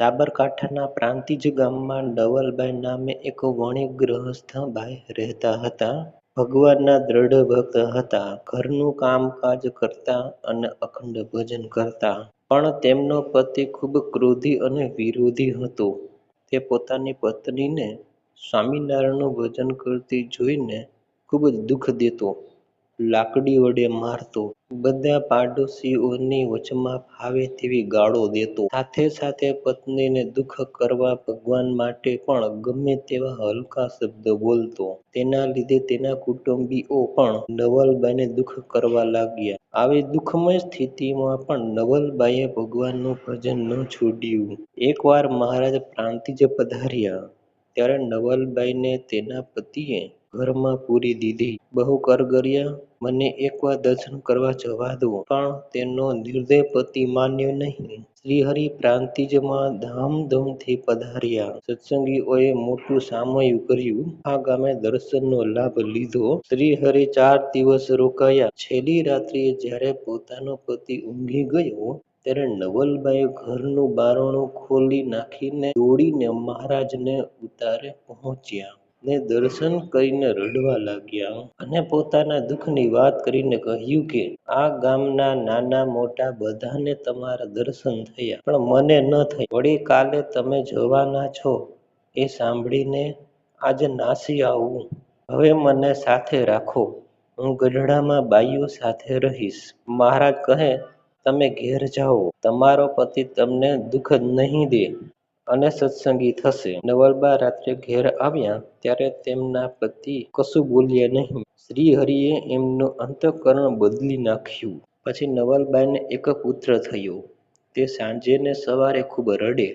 સાબરકાંઠાના પ્રાંતિજ ગામમાં નવલબાઈ નામે એક વણિક ગૃહસ્થ બાઈ રહેતા હતા. ભગવાનના દ્રઢ ભક્ત હતા. ઘરનું કામકાજ કરતા અને અખંડ ભજન કરતા. પણ તેમનો પતિ ખૂબ ક્રોધી અને વિરોધી હતો. તે પોતાની પત્નીને સ્વામિનારાયણનું ભજન કરતી જોઈને ખૂબ દુઃખ દેતો, લાકડી વડે મારતો, બધા પાડોશીઓની વચમાં ફાવે તેવી ગાળો દેતો. સાથે સાથે પત્નીને દુઃખ કરવા ભગવાન માટે પણ ગમે તેવા હલકા શબ્દ બોલતો. તેના લીધે તેના કુટુંબીઓ પણ નવલબાઈને દુઃખ કરવા લાગ્યા. આવી દુઃખમય સ્થિતિમાં પણ નવલબાઈએ ભગવાનનું ભજન ન છોડ્યું. એક વાર મહારાજ પ્રાંતિજ પધાર્યા ત્યારે નવલબાઈને તેના પતિએ ઘરમાં પૂરી દીધી. બહુ કરગર્યા મને એકવાર દર્શન કરવા જવા દો. પણ તેનો નિર્દય પતિ માન્યો નહીં. શ્રીહરિ પ્રાંતિજમાં ધામધૂમથી પધાર્યા. સત્સંગીઓએ મોટું સામયું કર્યું. આ ગામે દર્શનનો લાભ લીધો. શ્રીહરિ ચાર દિવસ રોકાયા. છેલ્લી રાત્રિએ જ્યારે પોતાનો પતિ ઊંઘી ગયો, ત્યારે નવલબાઈ ઘરનું બારણું ખોલી નાખીને દોડીને મહારાજને ઉતારે પહોંચ્યા ને દર્શન કરીને રડવા લાગ્યા. અને પોતાના દુઃખની વાત કરીને કહ્યું કે, આ ગામના નાના મોટા બધાને તમારા દર્શન થયા, પણ મને ન થયા. વળી કાલે તમે જવાના છો એ સાંભળીને આજ નાસી આવું. હવે મને સાથે રાખો. હું ગઢડામાં બાઈઓ સાથે રહીશ. મહારાજ કહે, તમે ઘેર જાઓ. તમારો પતિ તમને દુઃખ નહીં દે અને સત્સંગી થશે. નવલબા રાત્રે ઘેર આવ્યા ત્યારે તેમના પતિ કશું બોલ્યા નહીં. શ્રીહરિએ એમનું અંત:કરણ બદલી નાખ્યું. પછી નવલબાઈને એક પુત્ર થયો. તે સાંજે ને સવારે ખૂબ રડે,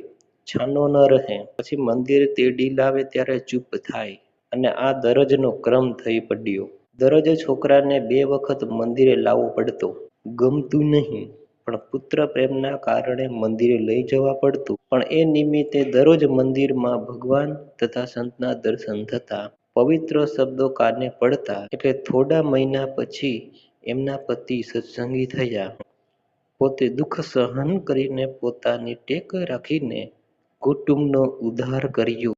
છાનો ન રહે. પછી મંદિર તેડી લાવે ત્યારે ચૂપ થાય. અને આ દરજનો ક્રમ થઈ પડ્યો. દરજ છોકરાને બે વખત મંદિરે લાવવો પડતો. ગમતું નહીં, પણ પુત્રપ્રેમના કારણે મંદિરે લઈ જવા પડતું. પણ એ નિમિત્તે દરરોજ મંદિરમાં ભગવાન તથા સંતના દર્શન થતા. પવિત્ર શબ્દો કાને પડતા. એટલે થોડા મહિના પછી એમના પતિ સત્સંગી થયા. પોતે દુઃખ સહન કરીને પોતાની ટેક રાખીને કુટુંબનો ઉદ્ધાર કર્યો.